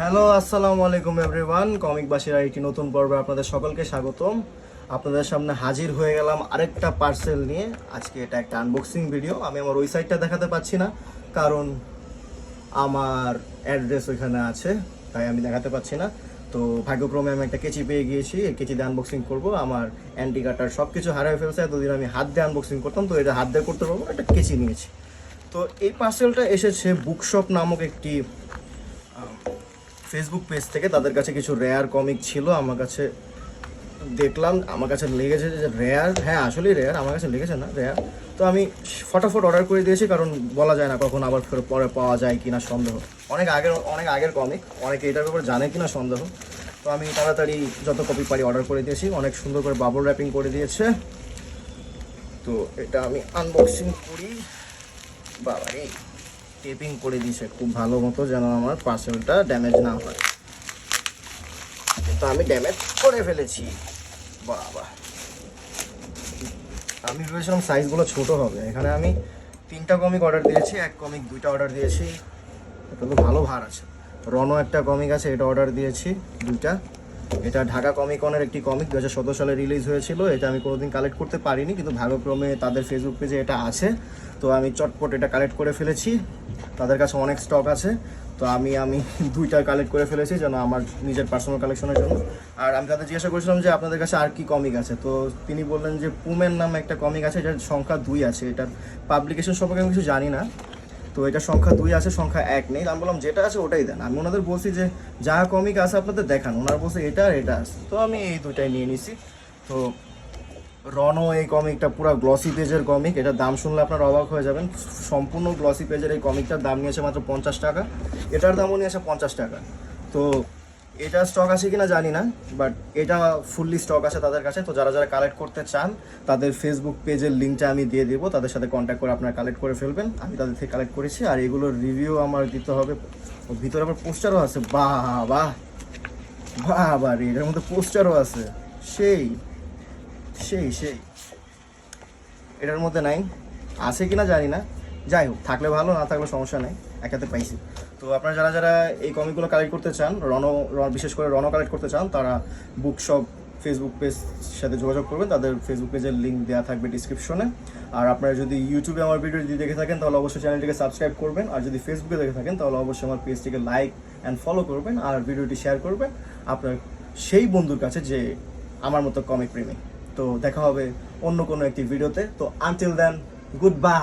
Hello, আসসালামু আলাইকুম everyone. Comic বাসীর একটি নতুন পর্বে আপনাদের সকলকে স্বাগতম। আপনাদের সামনে হাজির হয়ে গেলাম আরেকটা পার্সেল নিয়ে। আজকে এটা একটা আনবক্সিং ভিডিও আমি আমার ওই সাইডটা দেখাতে পাচ্ছি না, কারণ আমার অ্যাড্রেস ওইখানে আছে, তাই আমি দেখাতে পাচ্ছি না। তো ভাগ্যক্রমে আমি একটা কেচি পেয়ে গিয়েছি, এই কেচি দিয়ে আনবক্সিং করব। আমার অ্যান্টি কাটার সব কিছু হারিয়ে ফেলছে, এতদিন আমি হাত দিয়ে আনবক্সিং করতাম, তো এটা হাত দিয়ে করতে পারব একটা কেচি নিয়েছি। তো এই পার্সেলটা এসেছে বুকশপ নামক একটি ফেসবুক পেজ থেকে তাদের কাছে কিছু রেয়ার কমিক ছিল, আমার কাছে দেখলাম, আমার কাছে লেগেছে যে রেয়ার হ্যাঁ আসলেই রেয়ার আমার কাছে লেগেছে না রেয়ার তো আমি ফটাফট অর্ডার করে দিয়েছি, কারণ বলা যায় না কখন আবার ফেরত পরে পাওয়া যায় কিনা সন্দেহ। অনেক আগের অনেক আগের কমিক অনেকে এটার ব্যাপারে জানে কিনা সন্দেহ। তো আমি তাড়াতাড়ি যত কপি পারি অর্ডার করে দিয়েছি, অনেক সুন্দর করে বাবল র্যাপিং করে দিয়েছে। তো এটা আমি আনবক্সিং করি। বাবা রে টেপিং করে দিয়েছে খুব ভালো মতো যেন আমার পার্সেলটা ড্যামেজ না হয়। কিন্তু আমি ড্যামেজ করে ফেলেছি। বাবা। আমি ভেবেছিলাম সাইজগুলো ছোট হবে। এখানে আমি তিনটা কমিক অর্ডার দিয়েছি, এক কমিক দুইটা অর্ডার দিয়েছি। এটা তো ভালো ভার আছে। রনো একটা কমিক আছে, এটা অর্ডার দিয়েছি, দুইটা। এটা ঢাকা কমিকনের একটি কমিক দু হাজার সালে রিলিজ হয়েছিল। এটা আমি কোনোদিন কালেক্ট করতে পারিনি, কিন্তু ভাগ্যক্রমে তাদের ফেসবুক পেজে এটা আছে। তো আমি চটপট এটা কালেক্ট করে ফেলেছি। তাদের কাছে অনেক স্টক আছে। তো আমি আমি দুইটা কালেক্ট করে ফেলেছি যেন আমার নিজের পার্সোনাল কালেকশনের জন্য। আর আমি তাদের জিজ্ঞাসা করেছিলাম যে আপনাদের কাছে আর কি কমিক আছে? তো তিনি বললেন যে পুমের নামে একটা কমিক আছে, এটার সংখ্যা দুই আছে। এটার পাবলিকেশন সম্পর্কে আমি কিছু জানি না। তো এটা সংখ্যা দুই আছে, সংখ্যা এক নেই। আমি বললাম, যেটা আছে ওটাই দেন। আমি ওনাদের বলছি যে, যা কমিক আছে আপনাদের দেখান। ওনারা বলছে, এটা আর এটা আছে। তো আমি এই দুটাই নিয়ে নিছি। তো রনো এই কমিকটা পুরো গ্লসি পেজের কমিক এটার দাম শুনলে আপনারা অবাক হয়ে যাবেন। সম্পূর্ণ গ্লসি পেজের এই কমিকটার দাম নিয়েছে মাত্র পঞ্চাশ টাকা। এটার দামও নিয়েছে পঞ্চাশ টাকা। তো এটা স্টক আছে কিনা জানি না বাট এটা ফুললি স্টক আছে তাদের কাছে। তো যারা যারা কালেক্ট করতে চান, তাদের ফেসবুক পেজের লিঙ্কটা আমি দিয়ে দেবো। তাদের সাথে কন্ট্যাক্ট করে আপনারা কালেক্ট করে ফেলবেন। আমি তাদের থেকে কালেক্ট করেছি, আর এগুলোর রিভিউ আমার দিতে হবে। ভিতরে আবার পোস্টারও আছে। বাহ বাহ। বাহ বাহ রে, এটার মধ্যে পোস্টারও আছে। সেই। সেই সেই। এটার মধ্যে নাই। আছে কিনা জানি না। যাই হোক, থাকলে ভালো, না থাকলে সমস্যা নেই। একাতে পাইছি। তো আপনারা যারা যারা এই কমিকগুলো কালেক্ট করতে চান, রণ বিশেষ করে রণ কালেক্ট করতে চান, তারা বুক শপ ফেসবুক পেজ সাথে যোগাযোগ করবেন। তাদের ফেসবুক পেজের লিঙ্ক দেওয়া থাকবে ডিসক্রিপশনে আর আপনারা যদি ইউটিউবে আমার ভিডিও যদি দেখে থাকেন, তাহলে অবশ্যই চ্যানেলটিকে সাবস্ক্রাইব করবেন। আর যদি ফেসবুকে দেখে থাকেন, তাহলে অবশ্যই আমার পেজটিকে লাইক অ্যান্ড ফলো করবেন। আর ভিডিওটি শেয়ার করবেন। আপনার সেই বন্ধুর কাছে যে আমার মতো কমিক প্রেমী। তো দেখা হবে অন্য কোনো একটি ভিডিওতে। তো আনটিল দেন গুড বাই